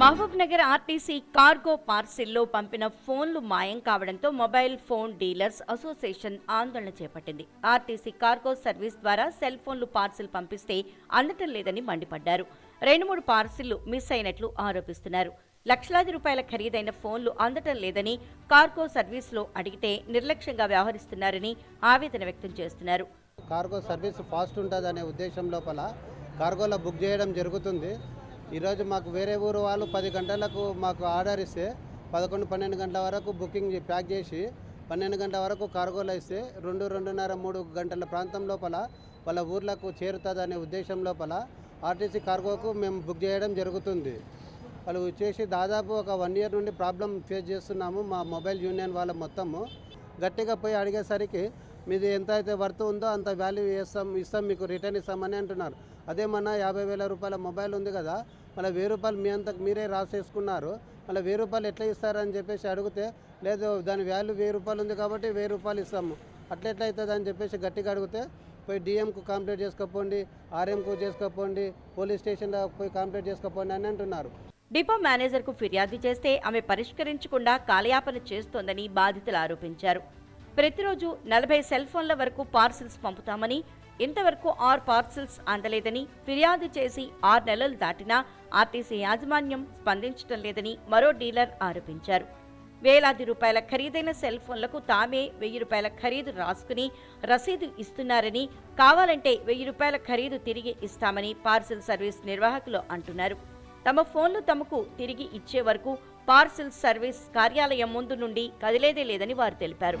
Mahabub Nagar RTC cargo పార్సిల్లో పంపిన ఫోన్లు మాయం కావడంతో మొబైల్ ఫోన్ డీలర్స్ అసోసియేషన్ ఆందోళన చేపట్టింది. ఆర్టీసీ కార్గో సర్వీస్ ద్వారా సెల్ ఫోన్లు పార్సిల్ పంపిస్తే అందటం లేదని మండిపడ్డారు. రెండు మూడు పార్సిల్లు మిస్ అయినట్లు ఆరోపిస్తున్నారు. లక్షలాది రూపాయల ఖరీదైన ఫోన్లు అందటం లేదని కార్గో సర్వీస్లో అడిగితే నిర్లక్ష్యంగా వ్యవహరిస్తున్నారని ఆవేదన వ్యక్తం చేస్తున్నారు. కార్గో సర్వీస్ ఫాస్ట్ ఉంటుంది అనే ఉద్దేశం లోపల కార్గోలో బుక్ చేయడం జరుగుతుంది. ఈరోజు మాకు వేరే ఊరు వాళ్ళు పది గంటలకు మాకు ఆర్డర్ ఇస్తే పదకొండు పన్నెండు గంటల వరకు బుకింగ్ ప్యాక్ చేసి పన్నెండు గంటల వరకు కార్గోలు ఇస్తే రెండు రెండున్నర మూడు గంటల ప్రాంతం లోపల వాళ్ళ ఊర్లకు చేరుతుంది అనే ఉద్దేశం లోపల ఆర్టీసీ కార్గోకు మేము బుక్ చేయడం జరుగుతుంది. వాళ్ళు వచ్చేసి దాదాపు ఒక వన్ ఇయర్ నుండి ప్రాబ్లం ఫేస్ చేస్తున్నాము మా మొబైల్ యూనియన్ వాళ్ళ మొత్తము. గట్టిగా పోయి అడిగేసరికి మీది ఎంత అయితే వర్త్ ఉందో అంత వాల్యూ వేస్తాం ఇస్తాం మీకు రిటర్న్ ఇస్తామని అంటున్నారు. అదే మన యాభై వేల రూపాయల మొబైల్ ఉంది కదా మళ్ళీ వెయ్యి రూపాయలు మీ అంతకు మీరే రాసేసుకున్నారు. మళ్ళీ వెయ్యి రూపాయలు ఎట్లా ఇస్తారని చెప్పేసి అడిగితే లేదు దాని వాల్యూ వెయ్యి రూపాయలు ఉంది కాబట్టి వెయ్యి రూపాయలు ఇస్తాము. అట్లా ఎట్లా అవుతుంది అని చెప్పేసి గట్టిగా అడిగితే పోయి డిఎంకు కంప్లైంట్ చేసుకోపోండి ఆర్ఎంకు చేసుకోపోండి పోలీస్ స్టేషన్లో పోయి కంప్లైంట్ చేసుకోపోండి అని అంటున్నారు. డిపో మేనేజర్కు ఫిర్యాదు చేస్తే ఆమె పరిష్కరించకుండా కాలయాపన చేస్తోందని బాధితులు ఆరోపించారు. ప్రతిరోజు నలభై సెల్ ఫోన్ల వరకు పార్సిల్స్ పంపుతామని ఇంతవరకు ఆరు పార్సిల్స్ అందలేదని ఫిర్యాదు చేసి ఆరు నెలలు దాటినా ఆర్టీసీ యాజమాన్యం స్పందించడం లేదని మరో డీలర్ ఆరోపించారు. వేలాది రూపాయల ఖరీదైన సెల్ ఫోన్లకు తామే వెయ్యి రూపాయల ఖరీదు రాసుకుని రసీదు ఇస్తున్నారని కావాలంటే వెయ్యి రూపాయల ఖరీదు తిరిగి ఇస్తామని పార్సిల్ సర్వీస్ నిర్వాహకులు అంటున్నారు. తమ ఫోన్లు తమకు తిరిగి ఇచ్చే వరకు పార్సిల్ సర్వీస్ కార్యాలయం ముందు నుండి కదిలేదే లేదని వారు తెలిపారు.